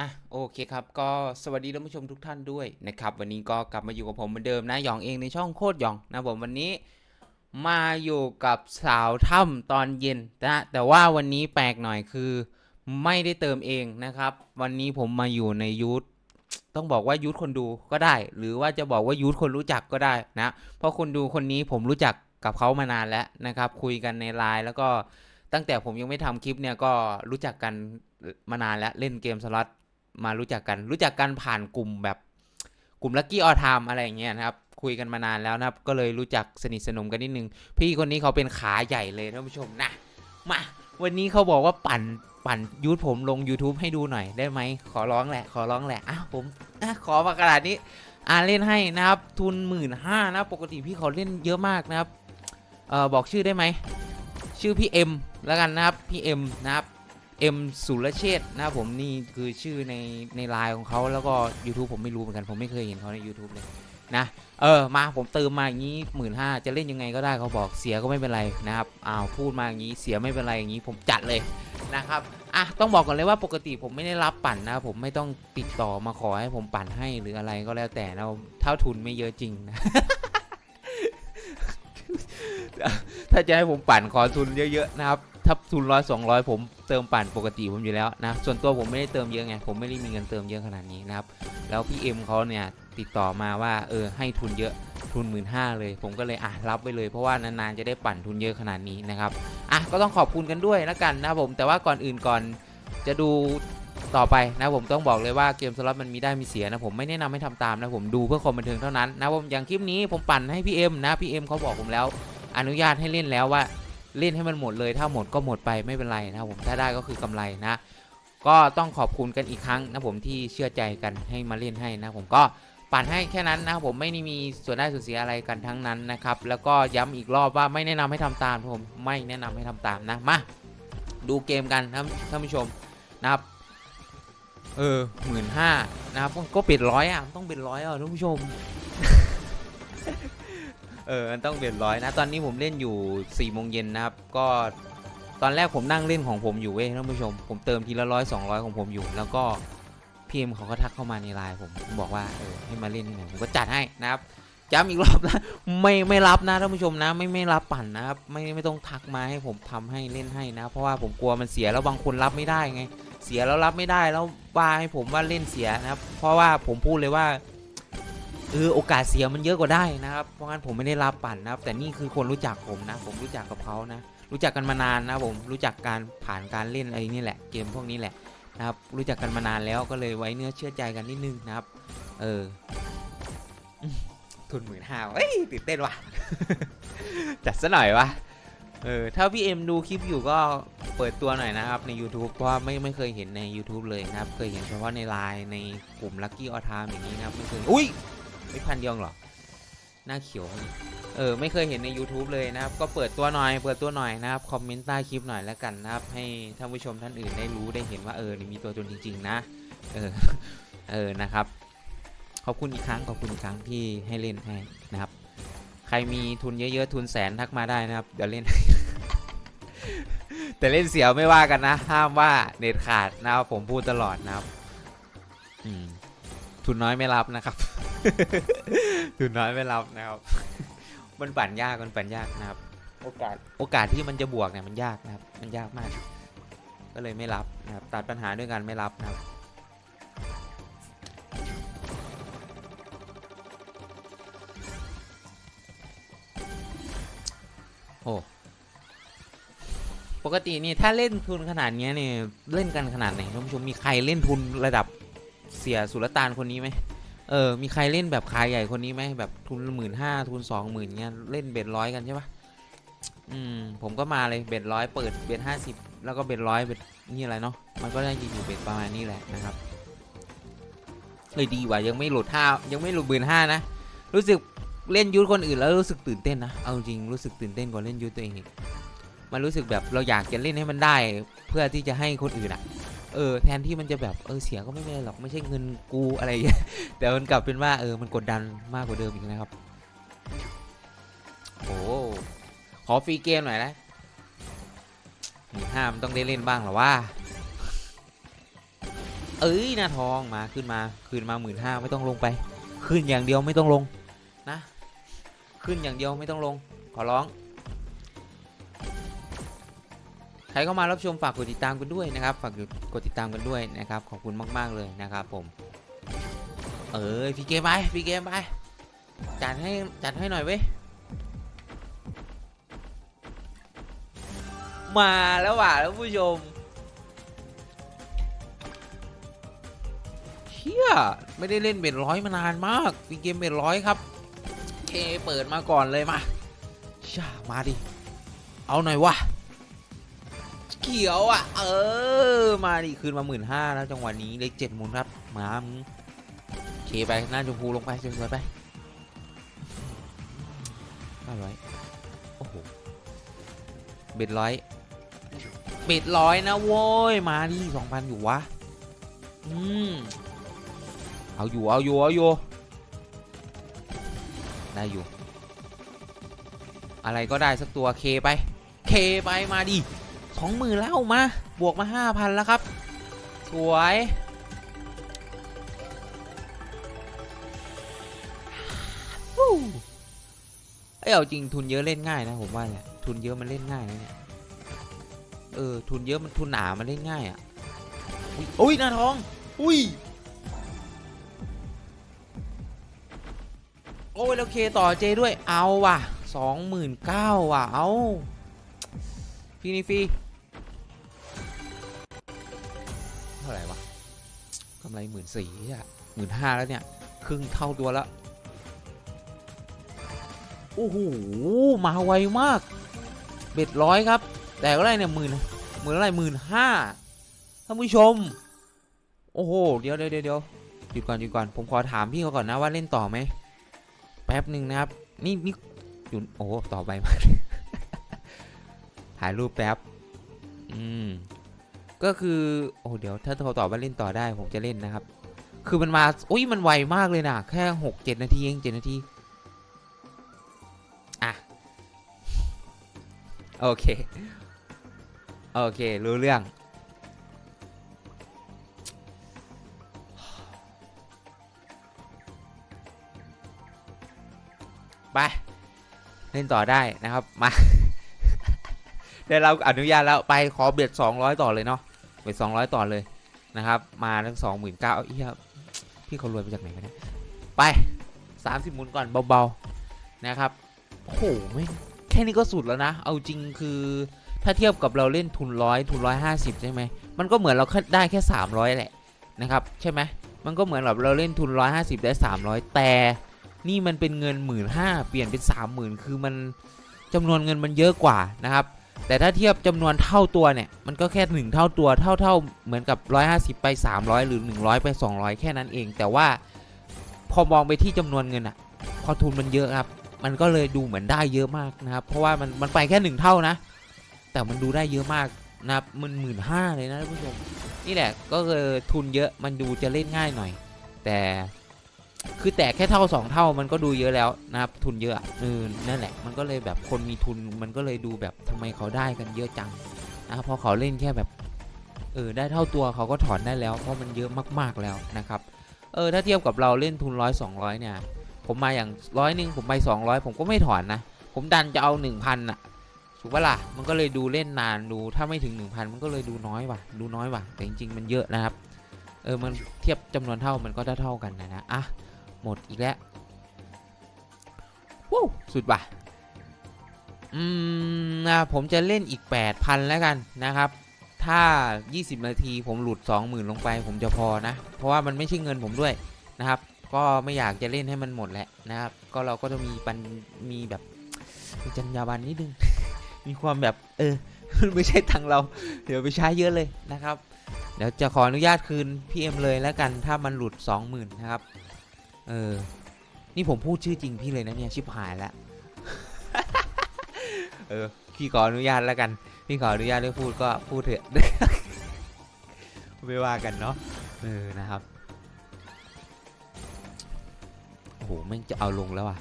อะโอเคครับก็สวัสดีท่านผู้ชมทุกท่านด้วยนะครับ วันนี้ก็กลับมาอยู่กับผมเหมือนเดิมนะหยองเองในช่องโคตรหยองนะผมวันนี้มาอยู่กับสาวถ้ำตอนเย็นนะแต่ว่าวันนี้แปลกหน่อยคือ ไม่ได้เติมเองนะครับ วันนี้ผมมาอยู่ในยูทต้องบอกว่ายูทคนดูก็ได้ หรือว่าจะบอกว่ายูทคนรู้จักก็ได้นะเพราะคนดูคนนี้ผมรู้จักกับเขามานานแล้วนะครับ คุยกันในไลน์แล้วก็ตั้งแต่ผมยังไม่ทำคลิปเนี่ยก็รู้จักกันมานานแล้วเล่นเกมสล็อต มารู้จักกัน รู้จักกันผ่านกลุ่มแบบกลุ่มลั c กี้ออทามอะไรอย่างเงี้ยนะครับคุยกันมานานแล้วนะครับ ก็เลยรู้จักสนิทสนมกันนิดนึง พี่คนนี้เขาเป็นขาใหญ่เลยท่านผู้ชมนะมาวันนี้เขาบอกว่าปั่นปั่นยูทผมลง YouTube ให้ดูหน่อยได้ไหมขอร้องแหละขอร้องแหละอ้าวผมอะขอมากระดาษนี้อ่าเล่นให้นะครับ ทุนหมื่นห้านะปกติพี่เขาเล่นเยอะมากนะครับเออบอกชื่อได้ไหมชื่อพี่เอ็มแล้วกันนะครับพี่เอ็มนะครับ เอ็มสุรเชษนะครับผมนี่คือชื่อในในไลน์ของเขาแล้วก็ YouTube ผมไม่รู้เหมือนกัน ผมไม่เคยเห็นเขาใน YouTube เลยนะเออมาผมเติมมาอย่างนี้หมื่นห้าจะเล่นยังไงก็ได้เขาบอกเสียก็ไม่เป็นไรนะครับอ้าวพูดมาอย่างนี้เสียไม่เป็นไรอย่างนี้ผมจัดเลยนะครับอะต้องบอกก่อนเลยว่าปกติผมไม่ได้รับปั่นนะผมไม่ต้องติดต่อมาขอให้ผมปั่นให้หรืออะไรก็แล้วแต่นะเท่าทุนไม่เยอะจริงนะถ้าจะให้ผมปั่นขอทุนเยอะๆนะครับ ถ้าทุนร้อยสองร้อยผมเติมปั่นปกติผมอยู่แล้วนะส่วนตัวผมไม่ได้เติมเยอะไงผมไม่ได้มีเงินเติมเยอะขนาดนี้นะครับแล้วพี่เอ็มเขาเนี่ยติดต่อมาว่าเออให้ทุนเยอะทุนหมื่นห้าเลย ผมก็เลยอะรับไปเลยเพราะว่านานๆจะได้ปั่นทุนเยอะขนาดนี้นะครับอะก็ต้องขอบคุณกันด้วยแล้วกันนะผมแต่ว่าก่อนอื่นก่อนจะดูต่อไปนะผมต้องบอกเลยว่าเกมสล็อตมันมีได้มีเสียนะผมไม่แนะนำให้ทำตามนะผมดูเพื่อความบันเทิงเท่านั้นนะผมอย่างคลิปนี้ผมปั่นให้พี่เอ็มนะพี่เอ็มเขาบอกผมแล้ว อนุญาตให้เล่นแล้วว่า เล่นให้มันหมดเลย ถ้าหมดก็หมดไปไม่เป็นไรนะครับผมถ้าได้ก็คือกำไรนะ ก็ต้องขอบคุณกันอีกครั้งนะผมที่เชื่อใจกันให้มาเล่นให้นะผมก็ปั่นให้แค่นั้นนะครับผมไม่ได้มีส่วนได้ส่วนเสียอะไรกันทั้งนั้นนะครับแล้วก็ย้ำอีกรอบว่าไม่แนะนำให้ทำตามผมไม่แนะนำให้ทำตามนะมาดูเกมกันท่านท่านผู้ชมนะครับเออหมื่นห้านะครับก็เป็นร้อยอะต้องเป็นร้อยอะท่านผู้ชม เออมันต้องเปลี่ยนร้อยนะ ตอนนี้ผมเล่นอยู่4ี่โมงเย็นนะครับ ก็ตอนแรกผมนั่งเล่นของผมอยู่เว้ยท่านผู้ชม ผมเติมทีละร้อยสองร้อยของผมอยู่ แล้วก็พีเอ็มเขาก็ทักเข้ามาในไลน์ผมบอกว่าเออให้มาเล่นที่ไหนผมก็จัดให้นะครับย้ำอีกรอบนะไม่ไม่รับนะท่านผู้ชมนะ ไม่ไม่รับปั่นนะครับไม่ไม่ต้องทักมาให้ผมทำให้เล่นให้นะ เพราะว่าผมกลัวมันเสียแล้วบางคนรับไม่ได้ไง เสียแล้วรับไม่ได้แล้วว่าให้ผมว่าเล่นเสียนะครับ เพราะว่าผมพูดเลยว่า เออโอกาสเสียมันเยอะกว่าได้นะครับ เพราะงั้นผมไม่ได้รับปั่นนะครับ แต่นี่คือคนรู้จักผมนะ ผมรู้จักกับเขานะ รู้จักกันมานานนะผมรู้จักการผ่านการเล่นอะไรนี่แหละเกมพวกนี้แหละนะครับ รู้จักกันมานานแล้วก็เลยไว้เนื้อเชื่อใจกันนิดนึงนะครับ เออทุนหมื่นห้าเอ้ยตื่นเต้นว่ะจัดซะหน่อยวะเออถ้าพี่เอ็มดูคลิปอยู่ก็เปิดตัวหน่อยนะครับใน YouTube เพราะว่าไม่ไม่เคยเห็นใน YouTube เลยนะครับ เคยเห็นเฉพาะในไลน์ในกลุ่ม Lucky All Time อย่างนี้นะครับไม่เคยอุ้ย ไม่พันเดียวเหรอ หน้าเขียวนี่เออไม่เคยเห็นใน YouTube เลยนะครับ ก็เปิดตัวหน่อย เปิดตัวหน่อยนะครับ คอมเมนต์ใต้คลิปหน่อยแล้วกันนะครับ ให้ท่านผู้ชมท่านอื่นได้รู้ได้เห็นว่าเออมีตัวตนจริง ๆ นะ เออ เออนะครับ ขอบคุณอีกครั้งขอบคุณอีกครั้งที่ให้เล่นให้นะครับ ใครมีทุนเยอะ ๆ ทุนแสนทักมาได้นะครับ เดี๋ยวเล่น แต่เล่นเสียวไม่ว่ากันนะ ห้ามว่าเน็ตขาดนะครับผมพูดตลอดนะครับ อืมทุนน้อยไม่รับนะครับ ทุนน้อยไม่รับนะครับ มันปั่นยากมันปั่นยากนะครับ โอกาสโอกาสที่มันจะบวกเนี่ยมันยากนะครับ มันยากมาก ก็เลยไม่รับนะครับ ตัดปัญหาด้วยกันไม่รับนะครับโอ้ปกตินี่ถ้าเล่นทุนขนาดเนี้ยเนี่ยเล่นกันขนาดไหนท่านผู้ชมมีใครเล่นทุนระดับเสียสุลต่านคนนี้ไหม เออ มีใครเล่นแบบขายใหญ่คนนี้ไหมแบบทุนหมื่นห้าทุนสองหมื่นเงี้ยเล่นเบ็ดร้อยกันใช่ปะอืม ผมก็มาเลยเบ็ดร้อยเปิดเบ็ดห้าสิบแล้วก็เบ็ดร้อยเบ็ดนี่อะไรเนาะมันก็ได้ยิงอยู่เบ็ดประมาณนี้แหละนะครับเลยดีว่ะยังไม่หลุดห้ายังไม่หลุดหมื่นห้านะรู้สึกเล่นยุทธคนอื่นแล้วรู้สึกตื่นเต้นนะเอาจริงรู้สึกตื่นเต้นกว่าเล่นยุทธตัวเองมันรู้สึกแบบเราอยากจะเล่นให้มันได้ เพื่อที่จะให้คนอื่นอะ เออแทนที่มันจะแบบเออเสียก็ไม่เป็นไรหรอกไม่ใช่เงินกูอะไรอย่างเงี้ยแต่มันกลับเป็นว่าเออมันกดดันมากกว่าเดิมอีกนะครับโอ้ขอฟรีเกมหน่อยนะหมื่นห้ามันต้องได้เล่นบ้างหรอว่าเอ้ยหน้าทองมาขึ้นมาขึ้นมาหมื่นห้าไม่ต้องลงไป ขึ้นอย่างเดียวไม่ต้องลงนะ ขึ้นอย่างเดียวไม่ต้องลงขอร้อง ใครเข้ามารับชมฝากกดติดตามกันด้วยนะครับ ฝากกดติดตามกันด้วยนะครับ ขอบคุณมาก ๆ เลยนะครับผม เอ้ยพี่เกมไปพี่เกมไป จัดให้จัดให้หน่อยเว้ย มาแล้วว่ะท่านผู้ชมเชี่ยไม่ได้เล่นเบ็ดร้อยมานานมากพี่เกมเบ็ดร้อยครับเคเปิดมาก่อนเลยมาช่ามาดิ เอาหน่อยวะ เขียวอะ เออ มาดิคืนมาหมื่นห้าแล้วจังหวะนี้เลขเจ็ดหมุนครับ มามึงเคไปหน้าชมพูลงไปสวยๆไปห้าร้อยโอ้โหเบ็ดร้อยเบ็ดร้อยนะโว้ย มาดิสองพันอยู่วะ อืม เอาอยู่ เอาอยู่ เอาอยู่ ได้อยู่ อะไรก็ได้สักตัวเคไป เคไปมาดิ สองหมื่นแล้วมา บวกมาห้าพันแล้วครับ สวยเอ้ยเอาจริงทุนเยอะเล่นง่ายนะผมว่าเนี่ยทุนเยอะมันเล่นง่ายนะเนี่ยเออทุนเยอะมันทุนหนามันเล่นง่ายอะอุ้ยหน้าทอง อุ้ยโอ้ยแล้วเคต่อเจด้วยเอาว่ะสองหมื่นเก้าว่ะเอาฟรีนี่ฟรี ท่าไหร่วะกำไรหมื่นสี่อะหมื่นห้าแล้วเนี่ย ครึ่งเท่าตัวแล้วโอ้โหมาไวมาก เบ็ดร้อยครับ แต่ก็ได้เนี่ยหมื่นหมื่นอะไรหมื่นห้าท่านผู้ชม โอ้โห เดี๋ยวเดี๋ยวเดี๋ยวหยุดก่อนหยุดก่อน ผมขอถามพี่เขาก่อนนะว่าเล่นต่อไหม แป๊บหนึ่งนะครับ นี่นี่อยู่โอ้โหต่อไปมากถ่ายรูปแป๊บ อืม ก็คือโอ้เดี๋ยวถ้าเขาตอบว่าเล่นต่อได้ผมจะเล่นนะครับ คือมันมาอุ้ยมันไวมากเลยนะแค่หกเจ็ดนาทีเองเจ็ดนาทีอะโอเคโอเค รู้เรื่อง ไป เล่นต่อได้นะครับมา ได้เราอนุญาตแล้วไปขอเบียด200 ต่อเลยเนาะเบียด200 ต่อเลยนะครับ มาทั้งสองหมื่นเก้าเฮียพี่เขารวยมาจากไหนวะเนี่ยไป 30หมุนก่อนเบาๆนะครับโอ้โหไม่แค่นี้ก็สุดแล้วนะ เอาจริงคือถ้าเทียบกับเราเล่นทุนร้อยทุนร้อยห้าสิบใช่ไหมมันก็เหมือนเราได้แค่ 300 แหละนะครับ ใช่ไหมมันก็เหมือนแบบเราเล่นทุนร้อยห้าสิบได้ 300 แต่นี่มันเป็นเงินหมื่นห้าเปลี่ยนเป็นสามหมื่นคือมันจำนวนเงินมันเยอะกว่านะครับ แต่ถ้าเทียบจำนวนเท่าตัวเนี่ย มันก็แค่หนึ่งเท่าตัวเท่าเท่าเหมือนกับ 150 ไป 300 หรือ 100 ไป 200 แค่นั้นเอง แต่ว่าพอมองไปที่จำนวนเงินอะพอทุนมันเยอะครับ มันก็เลยดูเหมือนได้เยอะมากนะครับ เพราะว่ามันมันไปแค่หนึ่งเท่านะ แต่มันดูได้เยอะมากนะครับมันหมื่นห้าเลยนะท่านผู้ชม นี่แหละก็คือทุนเยอะมันดูจะเล่นง่ายหน่อย แต่ คือแต่แค่เท่าสองเท่ามันก็ดูเยอะแล้วนะครับทุนเยอะเออนั่นแหละ มันก็เลยแบบคนมีทุนมันก็เลยดูแบบทำไมเขาได้กันเยอะจังนะครับเพราะเขาเล่นแค่แบบเออได้เท่าตัวเขาก็ถอนได้แล้ว เพราะมันเยอะมากๆแล้วนะครับเออถ้าเทียบกับเราเล่นทุนร้อยสองร้อยเนี่ย ผมมาอย่างร้อยหนึ่งผมไปสองร้อยผมก็ไม่ถอนนะ ผมดันจะเอาหนึ่งพันอะถูกปะล่ะมันก็เลยดูเล่นนานดูถ้าไม่ถึงหนึ่งพันมันก็เลยดูน้อยว่ะดูน้อยว่ะแต่จริงๆมันเยอะนะครับเออมันเทียบจำนวนเท่ามันก็เท่ากันนะนะอะ หมดอีกแล้วว้าวสุดว่ะอืมนะผมจะเล่นอีก 8,000 แล้วกันนะครับ ถ้า 20 นาทีผมหลุด 20,000 ลงไป ผมจะพอนะ เพราะว่ามันไม่ใช่เงินผมด้วยนะครับ ก็ไม่อยากจะเล่นให้มันหมดแหละนะครับ ก็เราก็จะมีปันมีแบบจรรยาบรรณนิดนึง มีความแบบเออมันไม่ใช่ทางเรา เดี๋ยวไปใช้เยอะเลยนะครับ เดี๋ยวจะขออนุญาตคืนพี่เอ็มเลยแล้วกัน ถ้ามันหลุด 20,000 นะครับ เออ นี่ผมพูดชื่อจริงพี่เลยนะเนี่ยชิบหายแล้วเออ พี่ขออนุญาตแล้วกัน พี่ขออนุญาตได้พูดก็พูดเถอะ ไม่ว่ากันเนาะ เออ นะครับ โอ้โหแม่งจะเอาลงแล้วอะ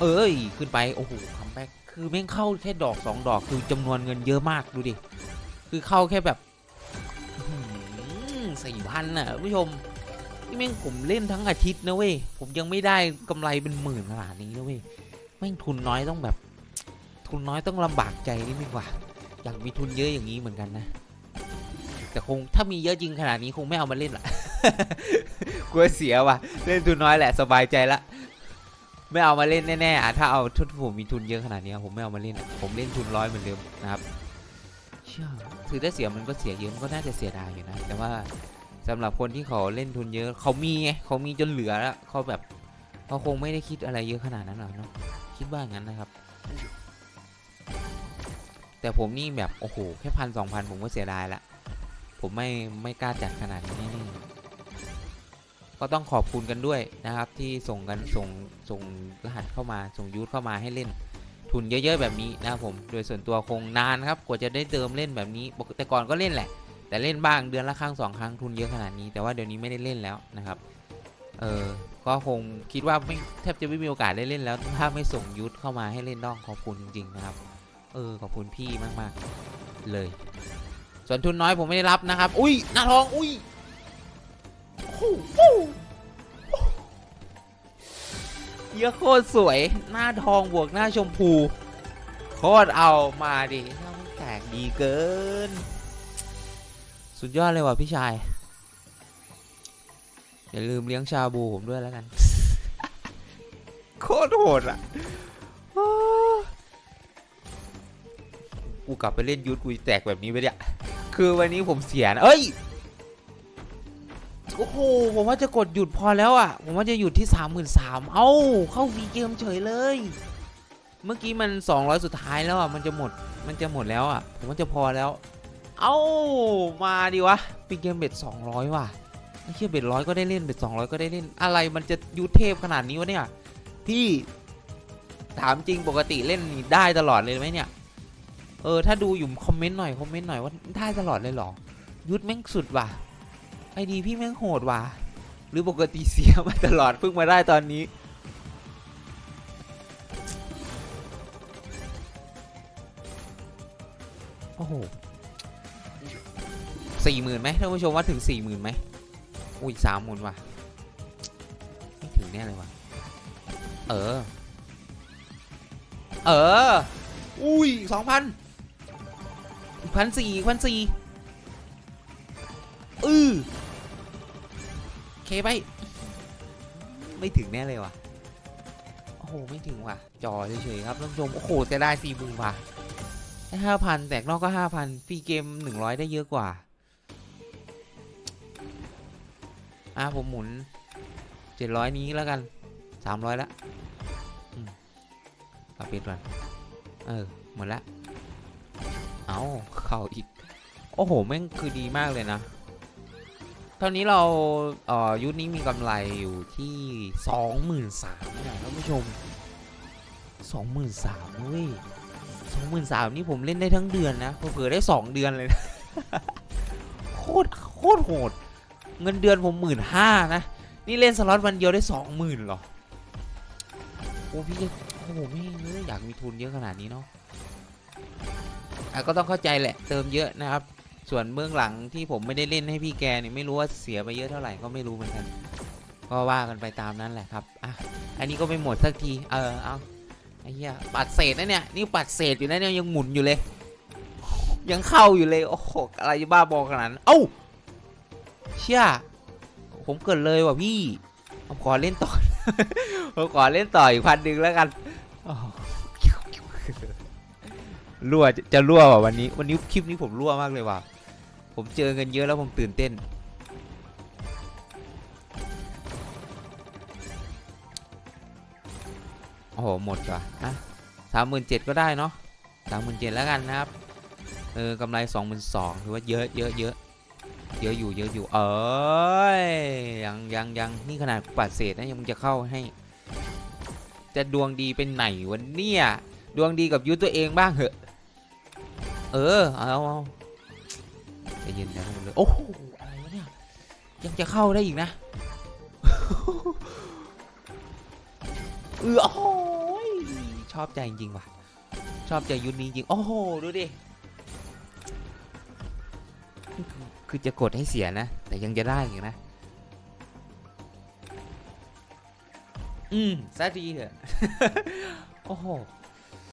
เอ้ย ขึ้นไป โอ้โหคัมแบ็กคคือแม่งเข้าแค่ดอกสองดอก คือจำนวนเงินเยอะมาก ดูดิ คือเข้าแค่แบบสี่พันน่ะคุณผู้ชมนี่แม่งผมเล่นทั้งอาทิตย์นะเว้ยผมยังไม่ได้กำไรเป็นหมื่นขนาดนี้นะเว้ยแม่งทุนน้อยต้องแบบ ทุนน้อยต้องลำบากใจนิดนึงว่ะอยากมีทุนเยอะอย่างนี้เหมือนกันนะ แต่คงถ้ามีเยอะจริงขนาดนี้คงไม่เอามาเล่นละกลัวเสียว่ะ เล่นทุนน้อยแหละสบายใจละไม่เอามาเล่นแน่ๆอะถ้าเอาทุนผมมีทุนเยอะขนาดนี้ผมไม่เอามาเล่น ผมเล่นทุนร้อยเหมือนเดิมนะครับ เชื่อถือได้เสียมันก็เสียเยอะมันก็น่าจะเสียดายอยู่นะ แต่ว่าสำหรับคนที่เขาเล่นทุนเยอะ เขามีไงเขามีจนเหลือแล้วเขาแบบเขาคงไม่ได้คิดอะไรเยอะขนาดนั้นหรอกเนาะคิดว่างั้นนะครับ แต่ผมนี่แบบโอ้โหแค่พันสองพันผมก็เสียดายละผมไม่ไม่กล้าจัดขนาดนี้แน่ก็ต้องขอบคุณกันด้วยนะครับ ที่ส่งกันส่งส่งรหัสเข้ามาส่งยูทเข้ามาให้เล่น ทุนเยอะ ๆ แบบนี้นะครับผม โดยส่วนตัวคงนานครับ กว่าจะได้เติมเล่นแบบนี้แต่ก่อนก็เล่นแหละ แต่เล่นบ้างเดือนละครั้งสองครั้งทุนเยอะขนาดนี้ แต่ว่าเดี๋ยวนี้ไม่ได้เล่นแล้วนะครับ เออ ก็คงคิดว่าไม่แทบจะไม่มีโอกาสได้เล่นแล้ว ถ้าไม่ส่งยูทธเข้ามาให้เล่นต้องขอบคุณจริง ๆ นะครับ เออ ขอบคุณพี่มากๆ เลย ส่วนทุนน้อยผมไม่ได้รับนะครับ อุ้ยหน้าทอง อุ้ยโอ้โห เยอะโคตรสวย หน้าทองบวกหน้าชมพู โคตรเอามาดิน้ามันแตกดีเกิน สุดยอดเลยว่ะพี่ชาย อย่าลืมเลี้ยงชาบูผมด้วยแล้วกัน โคตรโหดอะโอ้กูกลับไปเล่นยูทกูแตกแบบนี้ไปเนี่ย คือวันนี้ผมเสียนะเอ้ย โอ้โหผมว่าจะกดหยุดพอแล้วอะ ผมว่าจะหยุดที่สามหมื่นสามเอ้า เข้าฟรีเกมเฉยเลย เมื่อกี้มัน200สุดท้ายแล้วอะ มันจะหมด มันจะหมดแล้วอะ ผมว่าจะพอแล้ว เอ้า มาดิวะฟรีเกมเบ็ด200ว่ะไม่เชื่อเบ็ดร้อยก็ได้เล่นเบ็ด200ก็ได้เล่น อะไรมันจะยูเทพขนาดนี้วะเนี่ย พี่ถามจริงปกติเล่นนี่ได้ตลอดเลยไหมเนี่ย เออ ถ้าดูอยู่คอมเมนต์หน่อยคอมเมนต์หน่อยว่าได้ตลอดเลยหรอยุดแม่งสุดว่ะ ไอดีพี่แม่งโหดว่ะ หรือปกติเสียมาตลอดเพิ่งมาได้ตอนนี้ โอ้โหสี่หมื่นไหมท่านผู้ชมว่าถึงสี่หมื่นไหมอุ้ยสามหมื่นว่ะ ไม่ถึงแน่เลยว่ะ เออ เออ อุ้ยสองพันพันสี่พันสี่อือ เคไป ไม่ถึงแน่เลยว่ะ โอ้โห ไม่ถึงว่ะ จอเฉยๆครับท่านผู้ชม โอ้โหจะได้สี่หมื่นว่ะได้ห้าพันแตกนอกก็ห้าพันฟรีเกมหนึ่งร้อยได้เยอะกว่า อะผมหมุนเจ็ดร้อยนี้แล้วกันสามร้อยละเอาปิดก่อนเออ หมดละ เอาเข้าอีก โอ้โห แม่งคือดีมากเลยนะ ตอนนี้เราเอ่อยุคนี้มีกำไรอยู่ที่สองหมื่นสามนะท่านผู้ชมสองหมื่นสามเว้ยสองหมื่นสามนี่ผมเล่นได้ทั้งเดือนนะเผื่อได้สองเดือนเลยนะโคตรโคตรโหด เงินเดือนผมหมื่นห้านะ นี่เล่นสล็อตวันเดียวได้สองหมื่นหรอโอ้พี่โอ้โหไม่งเลยอยากมีทุนเยอะขนาดนี้เนาะก็ต้องเข้าใจแหละเติมเยอะนะครับ ส่วนเบื้องหลังที่ผมไม่ได้เล่นให้พี่แกเนี่ยไม่รู้ว่าเสียไปเยอะเท่าไหร่ก็ไม่รู้เหมือนกัน ก็ว่ากันไปตามนั้นแหละครับอะอันนี้ก็ไม่หมดสักทีเออเอาไอ้เหี้ยปัดเศษนะเนี่ยนี่ปัดเศษอยู่นะเนี่ยยังหมุนอยู่เลย ยังเข้าอยู่เลยโอ้โหอะไรบ้าบอขนาดนั้นเอ้าเชี่ยผมเกิดเลยว่ะพี่ผมขอเล่นต่อผมขอเล่นต่ออีกพันหนึ่งแล้วกันรั่วจะจะรั่วว่ะวันนี้ วันนี้คลิปนี้ผมรั่วมากเลยว่ะ ผมเจอเงินเยอะแล้วผมตื่นเต้น โอ้โห หมดว่ะอะสามหมื่นเจ็ดก็ได้เนาะสามหมื่นเจ็ดแล้วกันนะครับ เออกำไรสองหมื่นสองถือว่าเยอะเยอะเยอะเยอะอยู่เยอะอยู่ เอ้ยยังยังยังนี่ขนาดปัดเศษนะยังจะเข้าให้ จะดวงดีเป็นไหนวันเนี่ย ดวงดีกับยูตัวเองบ้างเหอะ เออ เอาเอา จะเย็นนะพวกมึเลยโอ้โหอะไรวะเนี่ยยังจะเข้าได้อีกนะเออโอ้ยชอบใจจริงว่ะ ชอบใจยุทนี้จริง โอ้โห ดูดิ คือจะกดให้เสียนะ แต่ยังจะได้อีกนะ อืสักดีเถอะ โอ้โห